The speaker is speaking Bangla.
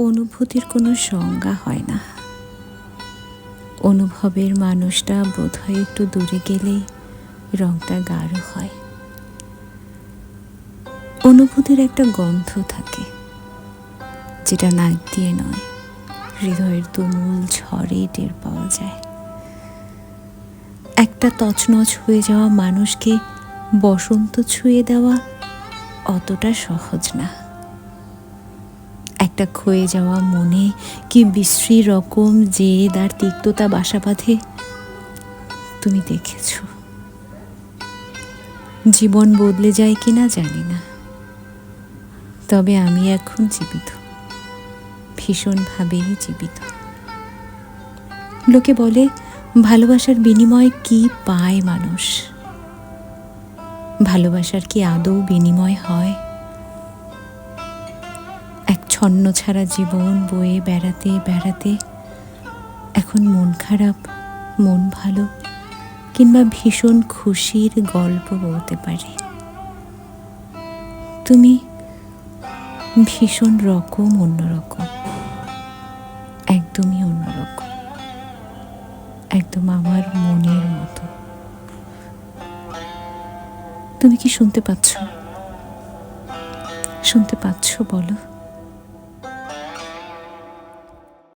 অনুভূতির কোনো সংজ্ঞা হয় না। অনুভবের মানুষটা বোধহয় একটু দূরে গেলেই রংটা গাঢ় হয়। অনুভূতির একটা গন্ধ থাকে, যেটা নাক দিয়ে নয়, হৃদয়ের তুমুল ঝড়ে টের পাওয়া যায়। একটা তছনছ হয়ে যাওয়া মানুষকে বসন্ত ছুঁয়ে দেওয়া অতটা সহজ না। একটা ক্ষয়ে যাওয়া মনে কি বিশ্রী রকম জেদ আর তিক্ততা বাসা বাঁধে? তুমি দেখেছ। জীবন বদলে যায় কিনা জানি না। তবে আমি এখন জীবিত। ভীষণভাবেই জীবিত। লোকে বলে, ভালোবাসার বিনিময়ে কি পায় মানুষ? ভালোবাসার কি আদৌ বিনিময় হয়? ছন্ন ছাড়া জীবন বয়ে বেড়াতে বেড়াতে এখন মন খারাপ, মন ভালো কিংবা ভীষণ খুশির গল্প বলতে পারি। তুমি ভীষণ রকম অন্যরকম, একদমই অন্যরকম, একদম আমার মনের মতো। তুমি কি শুনতে পাচ্ছ? শুনতে পাচ্ছ বলো।